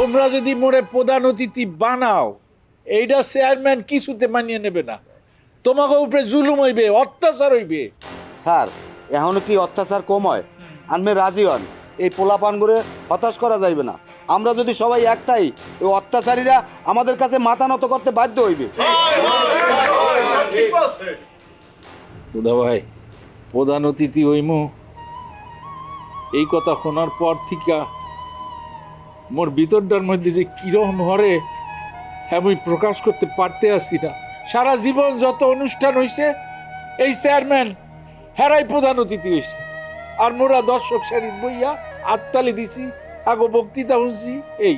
তোমরা যদি মোরে প্রধান অতিথি বানাও এইটা চেয়ারম্যান কিছুতে মানিয়ে নেবে না। তোমাকে উপরে জুলুম হইবে অত্যাচার হইবে। স্যার এখনও কি অত্যাচার কম হয়? আনমে রাজি হন। এই পোলাপান করে হতাশ করা যাইবে না। আমরা যদি সবাই একটাই এই অত্যাচারীরা আমাদের কাছে মাথা নত করতে বাধ্য হইবে। বুধা ভাই প্রধান অতিথি হইমু। এই কথা শোনার পর থেকে মোর ভিতরটার মধ্যে যে কিরম হরে হ্যাঁ আমি প্রকাশ করতে পারতে আসছি না। সারা জীবন যত অনুষ্ঠান হইছে, এই চেয়ারম্যান হেরাই প্রধান অতিথি হইছে। আর মোরা দর্শক সারিত বইয়া আত্মালি দিছি, আগো বক্তৃতা শুনছি এই।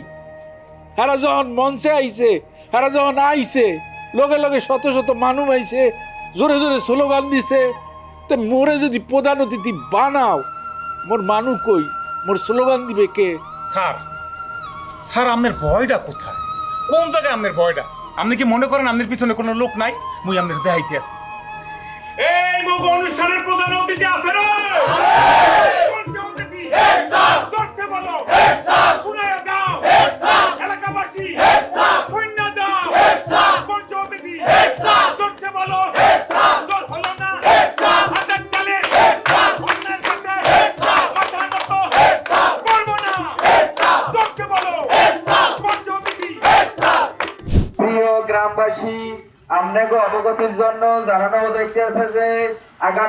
হেরা যখন মঞ্চে আইছে, হেরা যখন আইছে, লগে লগে শত শত মানুষ আইছে, জোরে জোরে স্লোগান দিছে, তে মোরে যদি প্রধান অতিথি বানাও, মোর মানুষ কই? মোর স্লোগান দিবে কে? স্যার স্যার আপনার ভয়টা কোথায়? কোন জায়গায় আপনার ভয়টা? আপনি কি মনে করেন আপনার পিছনে কোনো লোক নাই? মুই আপনার দেহাইতে আছি। এই মুখ অনুষ্ঠানের প্রধান অতিথি আছে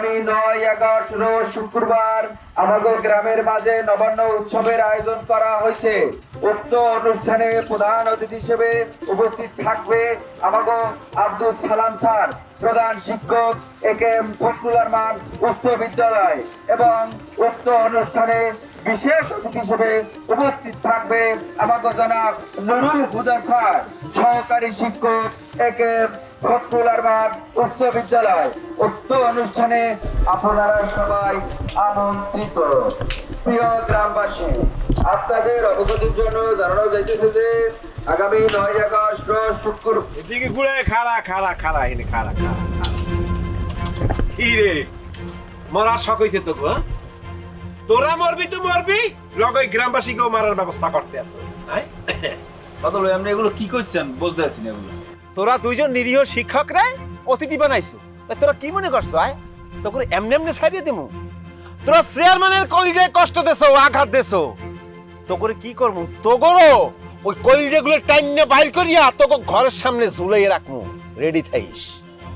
আগামী নয় রোজ শুক্রবার আমাদের গ্রামের মাঝে নবান্ন উৎসবের আয়োজন করা হয়েছে। উক্ত অনুষ্ঠানে প্রধান অতিথি হিসেবে উপস্থিত থাকবে আমাগো আব্দুল সালাম স্যার, প্রধান শিক্ষক A K M Fakhrul Arman উচ্চ বিদ্যালয় এবং উক্ত অনুষ্ঠানে বিশেষ অতিথি হিসেবে উপস্থিত থাকবে আমাকে জনাব নুরুল হুদা স্যার, সহকারী শিক্ষক এ কে এম আরমান উচ্চ বিদ্যালয় উক্ত অনুষ্ঠানে আপনারা সবাই আমন্ত্রিত প্রিয় গ্রামবাসী আপনাদের অবগতির জন্য জানানো যাইতেছে যে আগামী নয় আগস্ট শুক্র এদিকে ঘুরে খাড়া খাড়া খাড়া এনে খাড়া খাড়া খাড়া। কি রে মরার শখ হয়েছে তো গো, হ্যাঁ? তোরা মরবি তো মরবি লগই গ্রামবাসীকেও মারার ব্যবস্থা করতে আছে হ্যাঁ? বদল আপনি এগুলো কি করছেন বুঝতে পারছি না এগুলো তোরা দুইজন নিরীহ শিক্ষক রে অতিথি বানাইছো। তা তোরা কি মনে করছ আয়? তো করে এমনি এমনি ছাড়িয়ে দেবো তোরা চেয়ারম্যানের কলিজায় কষ্ট দেছো আঘাত দেছো। তো করে কি করব তো করো ওই কলিজাগুলো টাইম নিয়ে বাইর করিয়া তোকে ঘরের সামনে ঝুলাইয়ে রাখব রেডি থাইস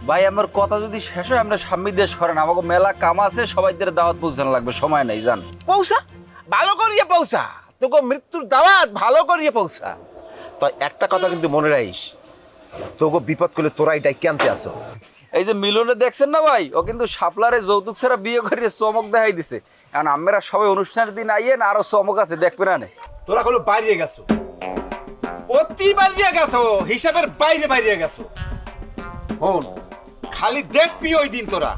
ভাই আমার কথা যদি শেষ হয় আমরা সামনে দিয়ে সরেন আমাকে মেলা কাম আছে সবাইদের দাওয়াত পৌঁছানো লাগবে। সময় নাই জান। পৌঁছা? ভালো করিয়ে পৌঁছা। তোকে মৃত্যুর দাওয়াত ভালো করিয়ে পৌঁছা। তো একটা কথা কিন্তু মনে রাখিস তোকে বিপদ করলে তোরাই ডাই কেনতে আসো। এই যে মিলনে দেখছেন না ভাই? ও কিন্তু সাপলারে যৌতুক ছাড়া বিয়ে করে চমক দেখাই দিছে। কারণ আমরা সবাই অনুষ্ঠানের দিন আইয়েন আরও চমক আছে দেখবেন না তোরা কোনো বাইরে গেছো। অতি বাইরে গেছো হিসাবের বাইরে বাইরে গেছো। হন খালি দেখবি ওই দিন তোরা।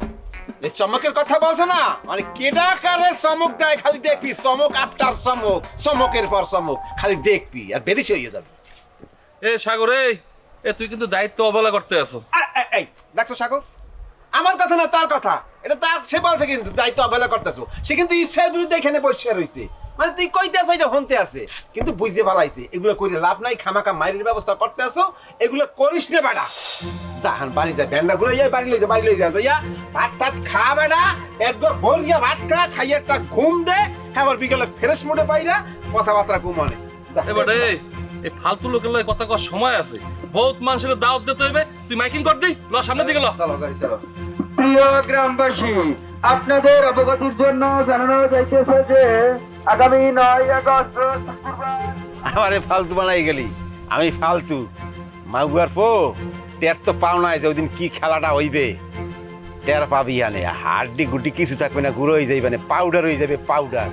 এই চমকের কথা বলছো না? মানে কেডা কারে চমক দেয় খালি দেখবি। চমক আফটার চমক চমকের পর চমক খালি দেখবি আর বেদিস হয়ে যাবে। এ সাগর এই। এ তুই কিন্তু দায়িত্ব অবহেলা করতে আছো। এই দেখছ সাগর? আমার কথা না তার কথা। এটা তার সে বলছে কিন্তু দায়িত্ব অবহেলা করতেছো। সে কিন্তু ইচ্ছার বিরুদ্ধে এখানে বসে রয়েছে মানে তুই কইতেছো এটা হনতে আছে। কিন্তু বুঝতে পালাইছে এগুলো করে লাভ নাই খামাকা মাইরের ব্যবস্থা করতে আসো এগুলো করিস না বেটা জাহান বাড়ি যায় ব্যান্ডা ঘুরে যাই বাড়ি লই যা বাড়ি লই যা ইয়া ভাত টাত খা বেটা পেট গো ভরিয়া ভাত খা খাইয়ে একটা ঘুম দে হ্যাঁ আবার বিকেলে ফ্রেশ মুডে পাইরা কথাবার্তা ঘুমানে। যা। এবার এই ফালতু লোকের লয় কথা কর সময় আছে। বহুত মানুষের দাওয়াত দিতে হইবে। তুই মাইকিং কর দি ল সামনে দিকে ল। চলো গাড়ি চলো। প্রিয় গ্রামবাসী আপনাদের অবগতির জন্য জানানো যাইতেছে যে আগামী নয় আগস্ট শুক্রবার আমারে ফালতু বানাই গেলি। আমি ফালতু। মাগুয়ার পো টের তো পাও নাই যে ওইদিন কি খেলাটা হইবে। টের পাবি আনে হাড্ডি গুড্ডি কিছু থাকবে না গুঁড়ো হয়ে যাইবে না পাউডার হয়ে যাবে পাউডার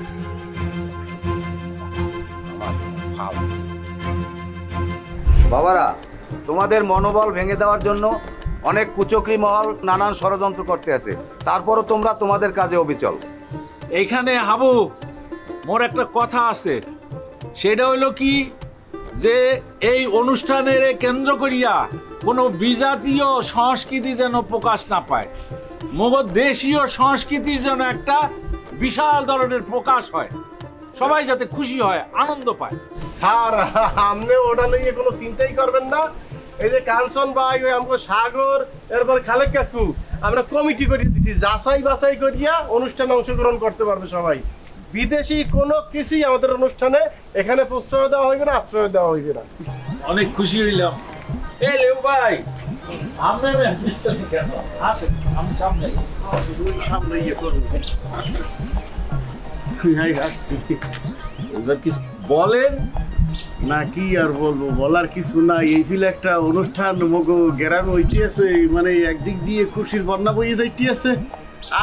বাবারা তোমাদের মনোবল ভেঙে দেওয়ার জন্য অনেক কুচক্রি মহল নানান ষড়যন্ত্র করতে আছে। তারপরও তোমরা তোমাদের কাজে অবিচল। এইখানে হাবু, মোর একটা কথা আছে। সেটা হইল কি যে এই অনুষ্ঠানের কেন্দ্র করিয়া কোনো বিজাতীয় সংস্কৃতি যেন প্রকাশ না পায় মগর দেশীয় সংস্কৃতির যেন একটা বিশাল ধরনের প্রকাশ হয়। সবাই যাতে খুশি হয় আনন্দ পায়। স্যার আপনি ওটা নিয়ে কোনো চিন্তাই করবেন না। এই যে কাঞ্চন ভাই ওই আমাকে সাগর এরপর খালেক কাকু আমরা কমিটি করে দিছি। যাচাই বাছাই করিয়া অনুষ্ঠানে অংশগ্রহণ করতে পারবে সবাই। বিদেশি কোনো কিছুই আমাদের অনুষ্ঠানে এখানে প্রশ্রয় দেওয়া হইবে না আশ্রয় দেওয়া হইবে না। অনেক খুশি হইলাম। এ লেউ ভাই আমরা কেন আসেন আমি সামনে। সামনে ইয়ে করব এবার কি বলেন? না কি আর বলব? বলার কিছু নাই। এই ফিলে একটা অনুষ্ঠান মগো গ্রামে হইতে আছে মানে একদিক দিয়ে খুশির বন্যা বইয়ে যাইতে আছে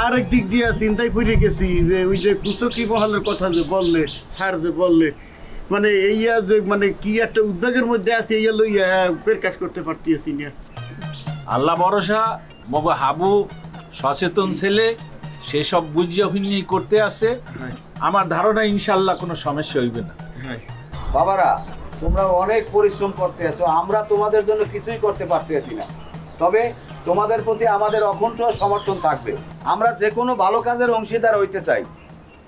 আর একদিক দিয়ে চিন্তায় পড়ে গেছি যে ওই যে কুচকি মহলের কথা যে বললে স্যার যে বললে মানে এইয়া যে মানে কি একটা উদ্যোগের মধ্যে আছে এইয়া লইয়া প্রকাশ করতে পারতেছি না। আল্লাহ ভরসা মগ হাবু সচেতন ছেলে সেসব বুঝিয়ে হুইনি করতে আসে আমার ধারণা ইনশাল্লাহ কোনো সমস্যা হইবে না। হ্যাঁ। বাবারা তোমরা অনেক পরিশ্রম করতে আছো আমরা তোমাদের জন্য কিছুই করতে পারতেছি না। তবে তোমাদের প্রতি আমাদের অকুণ্ঠ সমর্থন থাকবে। আমরা যে কোনো ভালো কাজের অংশীদার হইতে চাই।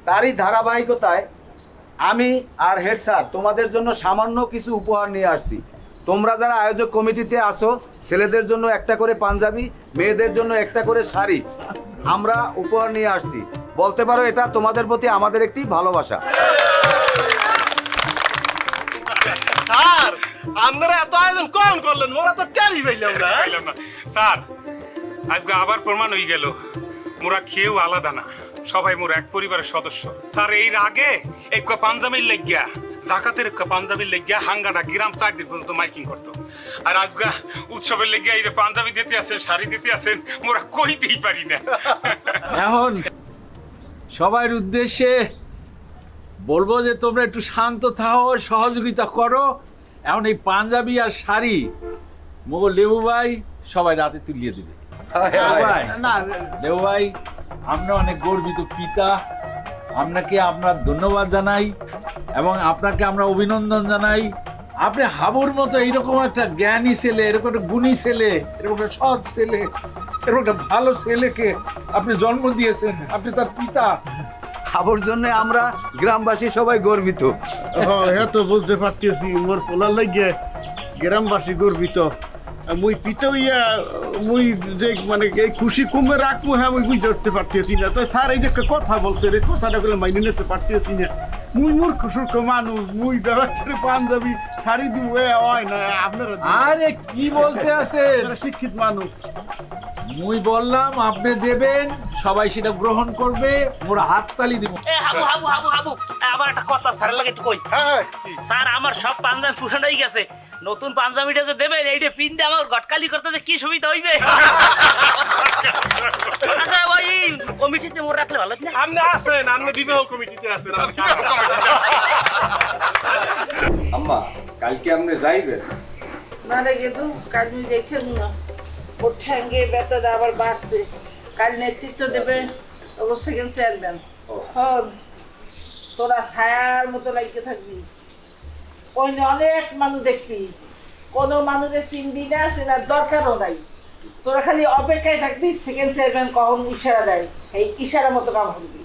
তারই ধারাবাহিকতায় আমি আর হেড স্যার তোমাদের জন্য সামান্য কিছু উপহার নিয়ে আসছি। তোমরা যারা আয়োজক কমিটিতে আসো ছেলেদের জন্য একটা করে পাঞ্জাবি মেয়েদের জন্য একটা করে শাড়ি। আমরা উপহার নিয়ে আসছি। বলতে পারো এটা তোমাদের প্রতি আমাদের একটি ভালোবাসা। স্যার আপনারা এত আয়োজন কম করলেন? মোরা তো টেরি পাইলাম না। পাইলাম না। স্যার আজকে আবার প্রমাণ হয়ে গেল। মোরা কেউ আলাদা না। সবাই মোর এক পরিবারের সদস্য। স্যার এই আগে এক পাঞ্জাবির লেগিয়া জাকাতের পাঞ্জাবির লেগিয়া হাঙ্গাটা গ্রাম চার দিন পর্যন্ত মাইকিং করতো। আর আজকে উৎসবের লেগিয়া এই যে পাঞ্জাবি দিতে আছেন শাড়ি দিতে আছেন মোরা কইতেই পারি না। এখন সবার উদ্দেশ্যে বলব যে তোমরা একটু শান্ত থাও সহযোগিতা করো। এখন এই পাঞ্জাবি আর শাড়ি মোগল লেবু ভাই সবাই রাতে তুলিয়ে দিবে। ভাই না লেবু ভাই আমরা অনেক গর্বিত পিতা। আপনাকে আপনার ধন্যবাদ জানাই এবং আপনাকে আমরা অভিনন্দন জানাই। আপনি হাবুর মতো এইরকম একটা জ্ঞানী ছেলে এরকম একটা গুণী ছেলে এরকম একটা সৎ ছেলে এরকম একটা ভালো ছেলেকে আপনি জন্ম দিয়েছেন। আপনি তার পিতা। খাবার জন্য আমরা গ্রামবাসী সবাই গর্বিত। হ্যাঁ হ্যাঁ তো বুঝতে পারতেছি। মোর পোলার লাগিয়ে গ্রামবাসী গর্বিত। মুই পিতা ইয়া মুই যে মানে এই খুশি কমে রাখব হ্যাঁ মুই বুঝতে উঠতে পারতেছি না। তো স্যার এই যে একটা কথা বলছে রে কথাটা করে মাইনে নিতে পারতেছি না। মুই মূর্খ সূর্খ মানুষ মুই ব্যবহার পাঞ্জাবি শাড়ি দিব এ হয় না আপনারা আরে কি বলতে আছেন? শিক্ষিত মানুষ। মুই বললাম আপনি দেবেন সবাই সেটা গ্রহণ করবে মোরা হাততালি দিব। এ হাবু হাবু হাবু হাবু। আমার একটা কথা স্যারের লাগে একটু কই। হ্যাঁ স্যার আমার সব পাঞ্জাবি পুরানো গেছে। নতুন পাঞ্জাবিটা যে দেবেন এইটা পিন দিয়ে আমার গটকালি করতে যে কি সুবিধা হইবে? আচ্ছা ওই কমিটিতে মোর রাখলে ভালো না? আপনি আছেন আপনি বিবাহ কমিটিতে আছেন আম্মা কালকে আপনি যাইবেন? না রে গেদু কাল আমি দেখে না ওর ঠ্যাঙ্গে ব্যথাটা আবার বাড়ছে। কাল নেতৃত্ব দেবে ওর সেকেন্ড চেয়ারম্যান। তোরা ছায়ার মতো লাগিয়ে থাকবি। ওই অনেক মানুষ দেখবি। কোনো মানুষের চিনবি না চেনার দরকারও নাই। তোরা খালি অপেক্ষায় থাকবি সেকেন্ড চেয়ারম্যান কখন ইশারা দেয়। এই ইশারা মতো কাম করবি।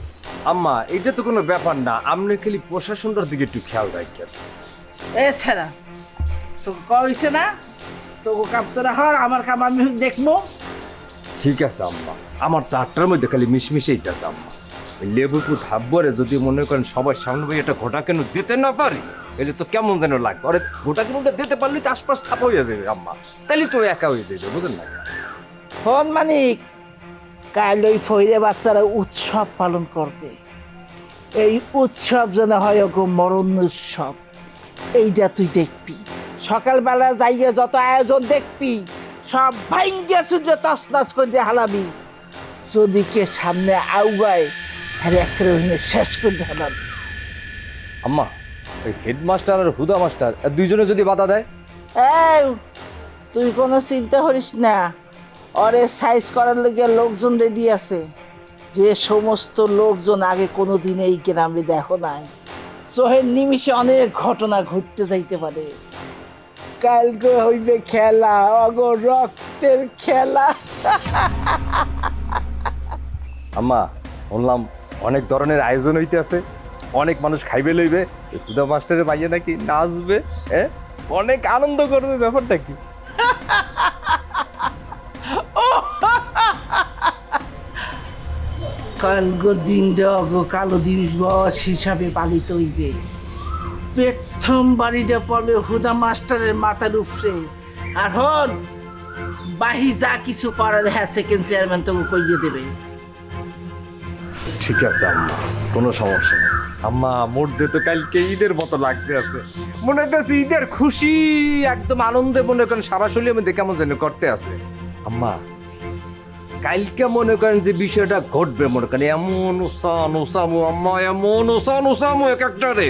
আম্মা এটা তো কোনো ব্যাপার না। আপনি খালি প্রশাসনটার দিকে একটু খেয়াল রাখেন। এ ছাড়া তোকে কইছে না? তোকে কাম তোরা হর আমার কাম আমি দেখব। ঠিক আছে আম্মা। আমার তো আটটার মধ্যে খালি মিশমিশেই আছে আম্মা। লেবুকু ধাব্বরে যদি মনে করেন সবার সামনে ভাই এটা ঘোটা কেন দিতে না পারি এটা তো কেমন যেন লাগবে? আরে ঘোটা কেন দিতে পারলে তো আশপাশ ছাপা হয়ে যাবে, আম্মা। তাহলে তো একা হয়ে যাবে বুঝেন না? ফোন মানিক, কাল ওই ফইরে বাচ্চারা উৎসব পালন করবে। এই উৎসব যেন হয় ওগো মরণ উৎসব। এইটা তুই দেখবি। সকালবেলা যাইয়ে যত আয়োজন দেখবি, সব ভাঙ্গে সূর্য তসনস করে হালাবি। যদি কে সামনে আউগায় হ্যাঁ একটা শেষ করে হালাবি আম্মা ওই হেডমাস্টার আর হুদা মাস্টার দুইজনে যদি বাধা দেয়? এই তুই কোনো চিন্তা করিস না। অরে সাইজ করার লগে লোকজন রেডি আছে। যে সমস্ত লোকজন আগে কোনো দিন এই গ্রামে দেখো নাই। সোহের নিমিষে অনেক ঘটনা ঘটতে যাইতে পারে। কালকে হইবে খেলা অগ রক্তের খেলা। আম্মা শুনলাম অনেক ধরনের আয়োজন হইতে আছে অনেক মানুষ খাইবে লইবে। খুদা মাস্টারের মাইয়া নাকি নাচবে হ্যাঁ অনেক আনন্দ করবে, ব্যাপারটা কি? কালগো অগো কালো দিবস হিসাবে পালিত হইবে। প্রথম বাড়িটা পড়বে হুদা মাস্টারের মাথার উপরে। আর হন, বাহি যা কিছু করার হ্যাঁ সেকেন্ড চেয়ারম্যান তোকে কইয়ে দেবে। ঠিক আছে আম্মা। কোনো সমস্যা নেই। আম্মা মোট দিয়ে তো কালকে ঈদের মতো লাগতে আছে। মনে হইতেছে ঈদের খুশি একদম আনন্দে মনে করেন সারা শরীরের মধ্যে কেমন যেন করতে আছে। আম্মা কালকে মনে করেন যে বিষয়টা ঘটবে মনে করেন এমন উসান উসামু আম্মা এমন উসান উসামু এক একটা রে।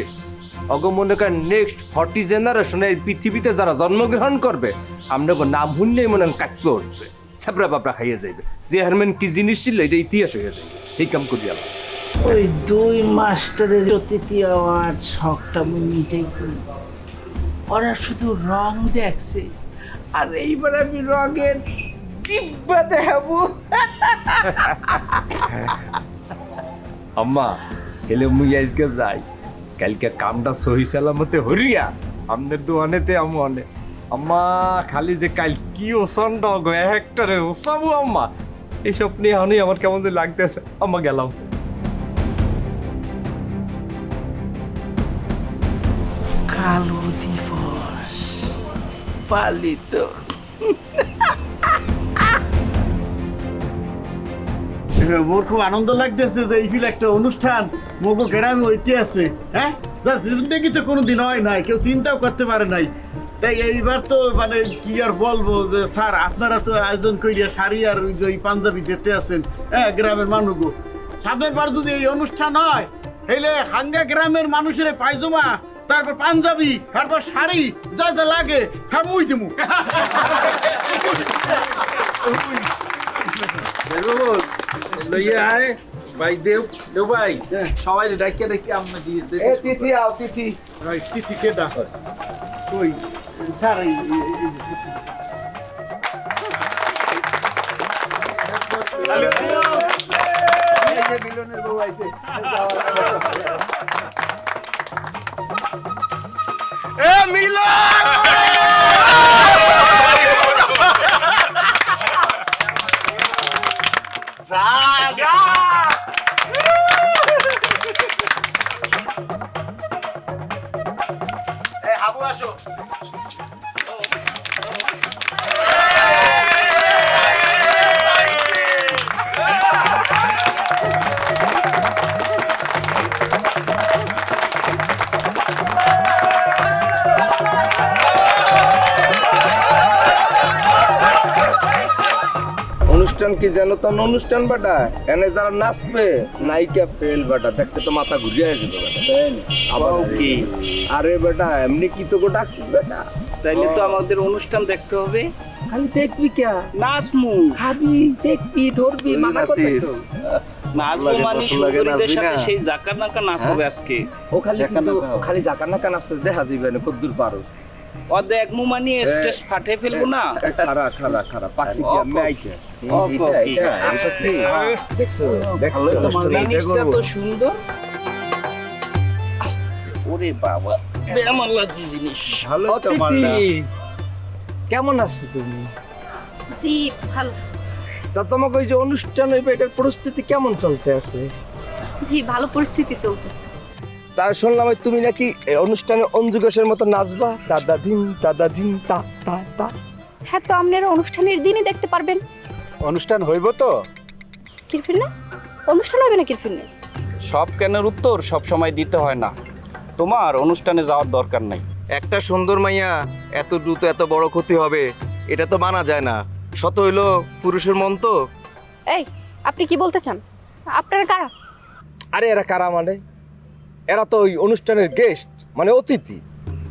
অগ মনে করেন নেক্সট ফর্টি জেনারেশনে এই পৃথিবীতে যারা জন্মগ্রহণ করবে আমরা নাম শুনলেই মনে করেন কাটতে উঠবে। সাবরা বাবরা খাইয়ে যাইবে। চেয়ারম্যান কি জিনিস ছিল এটা ইতিহাস হয়ে যাবে এই কাম করি আল্লাহ। ওই দুই মাস্টারের অতিথি হওয়ার শখটা আমি মিটাই করি। ওরা শুধু রং দেখছে। আর এইবার আমি রঙের ডিব্বা দেখাবো। আম্মা হেলে মুই আজকে যাই। কালকে কামটা সহি সালামতে হরিয়া। আমনের দোয়ানেতে আমি অনে আম্মা খালি যে কাল কি ওসান ডগ একটারে ওসাবু আম্মা। এইসব নিয়ে আমি আমার কেমন যে লাগতেছে। আম্মা গেলাম। কালো দিবস পালিত। মোর খুব আনন্দ লাগতেছে যে এই ফিল একটা অনুষ্ঠান মগো গ্রামে হইতে আছে হ্যাঁ জিন্দগি তো কোনোদিন হয় নাই কেউ চিন্তাও করতে পারে নাই। তাই এইবার তো মানে কি আর বলব যে স্যার আপনারা তো আয়োজন করিয়া শাড়ি আর ওই পাঞ্জাবি দিতে আছেন হ্যাঁ গ্রামের মানুষগো সামনের বার যদি এই অনুষ্ঠান হয় হইলে হাঙ্গা গ্রামের মানুষের পায়জামা তারপর পাঞ্জাবি তারপর শাড়ি যা যা লাগে হ্যাঁ মুই দিমু। লইয়া আয়। ভাই দেব দেব ভাই। সবাই ডাকিয়ে ডাকিয়ে আমরা দিয়ে দে এ তিথি আও তিথি। তিথি কে ডাক ওই স্যার মিলনের বউ আইছে। এই অনুষ্ঠান কি জানো তো অনুষ্ঠান বাটা? এনে যারা নাচবে নায়িকা ফেল বাটা। দেখতে তো মাথা ঘুরিয়ে আসবে আবার কি? আরে বেটা এমনি কি তো গোটা বেটা? তাইলে তো আমাদের অনুষ্ঠান দেখতে হবে। খালি দেখবি কে? নাচমু। খাবি দেখবি ধরবি মাথা নাচিস। নাচবো মানে সুন্দরীদের সাথে সেই জাকার নাকা নাচ হবে আজকে। ও খালি খালি জাকার নাকা নাচতে দেখা যাবে না কদ্দুর পারো। অর্ধেক মুমানি স্টেজ ফাটে ফেলব না? খারা খারা খারা পাখি কি আমি আইছে দেখছ দেখছ জিনিসটা তো সুন্দর। ওরে বাবা বেমান লাগছে জিনিস? অতিথি কেমন আছো তুমি? জি ভালো। তা তোমাকে ওই যে অনুষ্ঠান হইবে এটার পরিস্থিতি কেমন চলতে আছে? জি ভালো পরিস্থিতি চলতেছে। তার শুনলাম ওই তুমি নাকি অনুষ্ঠানে অঞ্জু ঘোষের মতো নাচবা। দাদা দিন দাদা দিন তা তা তা। হ্যাঁ তো আপনারা অনুষ্ঠানের দিনই দেখতে পারবেন। অনুষ্ঠান হইব তো? কিরফির না? অনুষ্ঠান হবে না কিরফির না? সব কেনের উত্তর সব সময় দিতে হয় না। তোমার অনুষ্ঠানে যাওয়ার দরকার নাই। একটা সুন্দর মাইয়া এত দ্রুত এত বড় ক্ষতি হবে এটা তো মানা যায় না। শত হইল পুরুষের মন তো। এই আপনি কি বলতে চান? আপনারা কারা? আরে এরা কারা মানে? এরা তো ওই অনুষ্ঠানের গেস্ট মানে অতিথি।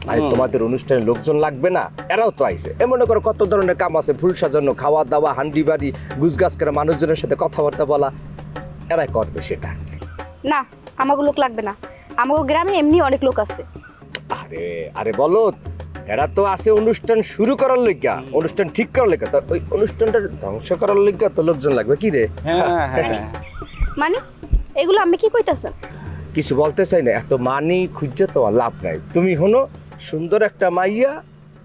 আরে তোমাদের অনুষ্ঠানে লোকজন লাগবে না এরাও তো আইছে এ মনে করো কত ধরনের কাম আছে ফুল সাজানো খাওয়া দাওয়া হান্ডি বাড়ি গুজগাছ করে মানুষজনের সাথে কথাবার্তা বলা। এরাই করবে সেটা। না আমাকে লোক লাগবে না। আমাকে গ্রামে এমনি অনেক লোক আছে। আরে আরে বলো এরা তো আছে অনুষ্ঠান শুরু করার লইগা। অনুষ্ঠান ঠিক করার লইগা। তো ওই অনুষ্ঠানটা ধ্বংস করার লইগা তো লোকজন লাগবে কি রে? হ্যাঁ হ্যাঁ মানে এগুলো আমি কি কইতাছেন? কিছু বলতে চাই না এত মানি খুঁজছে তোমার লাভ নাই। তুমি হনো সুন্দর একটা মাইয়া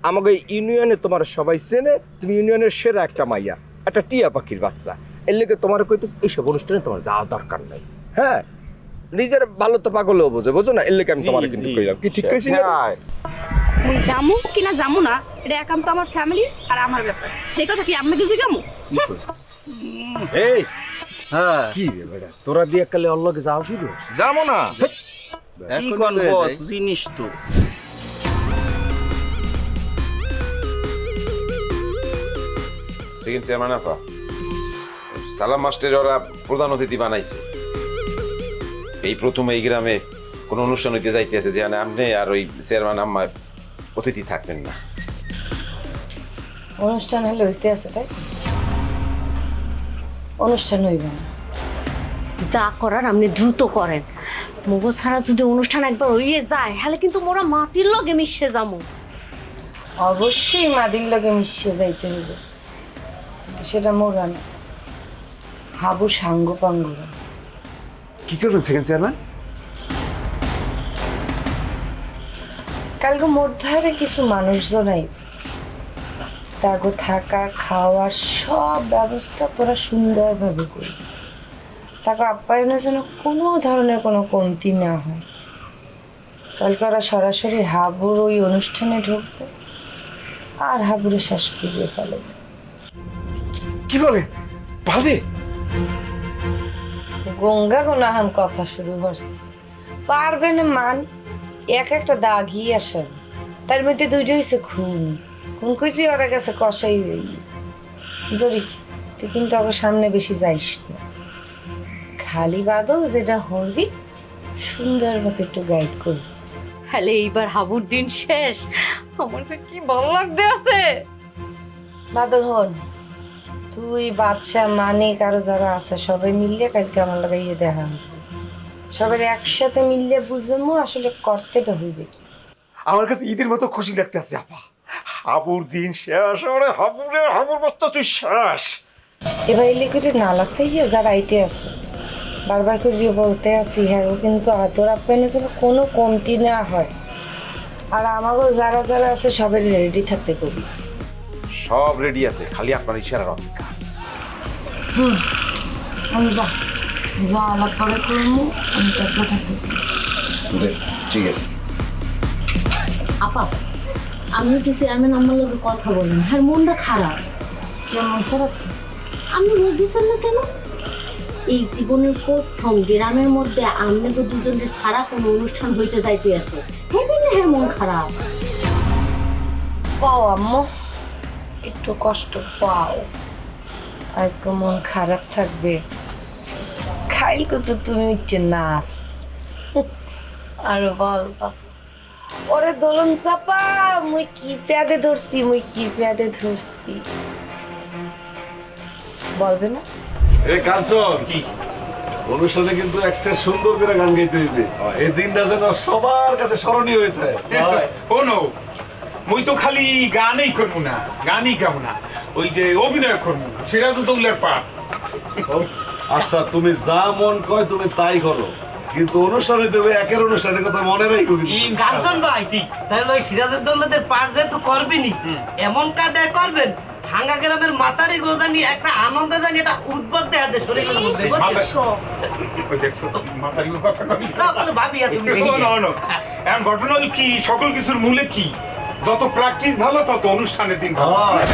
আমাকে ইউনিয়নে তোমার সবাই চেনে তুমি ইউনিয়নের সেরা একটা মাইয়া একটা টিয়া পাখির বাচ্চা। এর লেগে তোমার কইতে এইসব অনুষ্ঠানে তোমার যাওয়া দরকার নাই। হ্যাঁ? নিজের ভালো তো পাগলেও বোঝে বোঝো না? এর লেগে আমি তোমার কিন্তু কইলাম। কি ঠিক কইছি না? মুই জামু কিনা জামু না এটা একান্ত আমার ফ্যামিলি আর আমার ব্যাপার। সেই কথা কি আপনি কিছু জামু এই হ্যাঁ। কি রে বেটা তোরা দিয়ে কালে অল্লগে যাও শুধু? যাব না। কি কোন বস জিনিস তো। সেকেন্ড চেয়ারম্যান আপা সালাম মাস্টার ওরা প্রধান অতিথি বানাইছে। এই প্রথম এই গ্রামে কোনো অনুষ্ঠান হইতে যাইতে আছে যেখানে আপনি আর ওই চেয়ারম্যান আম্মা অতিথি থাকবেন না। অনুষ্ঠান হলে হইতে আছে তাই অনুষ্ঠান হইবে না। যা করার আপনি দ্রুত করেন। মগো ছাড়া যদি অনুষ্ঠান একবার হইয়ে যায় তাহলে কিন্তু মোরা মাটির লগে মিশে যাব। অবশ্যই মাটির লগে মিশে যাইতে হইবে। সেটা মোরা না। হাবু সাঙ্গ পাঙ্গুরা কি করবেন সেকেন্ড চেয়ারম্যান কালকে মধ্যারে কিছু মানুষজন আইবে। তাগো থাকা খাওয়ার সব ব্যবস্থা পুরো সুন্দরভাবে করি। তাকে আপ্যায়নে যেন কোনো ধরনের কোনো কমতি না হয়। কালকে ওরা সরাসরি হাবুর ওই অনুষ্ঠানে ঢুকবে আর হাবুরে শেষ করিয়ে ফেলে। কি বলে? পারবে? গঙ্গা গোনাহান কথা শুরু হচ্ছে পারবে না মান এক একটা দাগি আসে। তার মধ্যে দুইটা হয়েছে খুন। খুন কইতে ওরা গেছে কষাই জরি তুই কিন্তু ওকে সামনে বেশি যাইস না। খালি বাদল যেটা হরবি সুন্দর মতো একটু গাইড করবি। তাহলে এইবার হাবুর দিন শেষ। আমার যে কি ভালো লাগতে আছে। বাদল হন তুই বাচ্চা মানিক আরও যারা আছে সবাই মিললে কালকে আমার লাগাইয়ে দেখা সবাই একসাথে মিললে বুঝব আসলে করতেটা হইবে কি। আমার কাছে ঈদের মতো খুশি লাগতেছে আপা। হাবুর দিন শেষ ওরে হাবুরে হাবুর বস্তা তুই শেষ। এবার এলে করে না লাগতে গিয়ে যারা আইতে আছে। বারবার করে বলতে আছি হ্যাঁ কিন্তু আদর আপ্যায়নের জন্য কোনো কমতি না হয়। আর আমাকেও যারা যারা আছে সবাই রেডি থাকতে করি সব রেডি আছে খালি আপনার ইশারার অপেক্ষা। আমি যা যা আলাপ পরে করব আমি থাকতেছি। ঠিক আছে। আপা আমি তো চেয়ারম্যান আমার লোকে কথা বলেন। আর মনটা খারাপ। কেমন খারাপ? আপনি বুঝতেছেন না কেন? এই জীবনের প্রথম গ্রামের মধ্যে আপনাকে দুজনের সারা কোনো অনুষ্ঠান হইতে যাইতে আছে। না হ্যাঁ মন খারাপ। পাও আম্মু, একটু কষ্ট পাও। আজকে মন খারাপ থাকবে। খাইল কত তুমি নাচ। আরও বল, বাপ। ওরে দোলন চাপা মুই কি প্যাডে ধরছি মুই কি প্যাডে ধরছি। বলবে না? এ কাঞ্চন কি? অনুষ্ঠানে কিন্তু একসের সুন্দর করে গান গাইতে হইবে। এই দিনটা যেন সবার কাছে স্মরণীয় হয়ে থাকে। শোনো মুই তো খালি গানই করব না গানই গাবো না। ওই যে অভিনয় করব সিরাজউদ্দৌলার পা আচ্ছা তুমি যা মন কয় তুমি তাই করো। কিন্তু অনুষ্ঠানে দেবে একের অনুষ্ঠানের কথা মনে রাখো কিন্তু। গানশন ভাই ঠিক তাহলে ওই সিরাজের দৌলতের পাশ দিয়ে তো করবেনই এমন কাজে করবেন ভাঙ্গা গ্রামের মাতারি গোদানি একটা আনন্দ জানি এটা উদ্ভব দেয়া শরীরের মধ্যে। দেখছ? না ভাবি. এখন ঘটনা হলো কি সকল কিছুর মূলে কি? যত প্র্যাকটিস ভালো তত অনুষ্ঠানের দিন ভালো। হয়।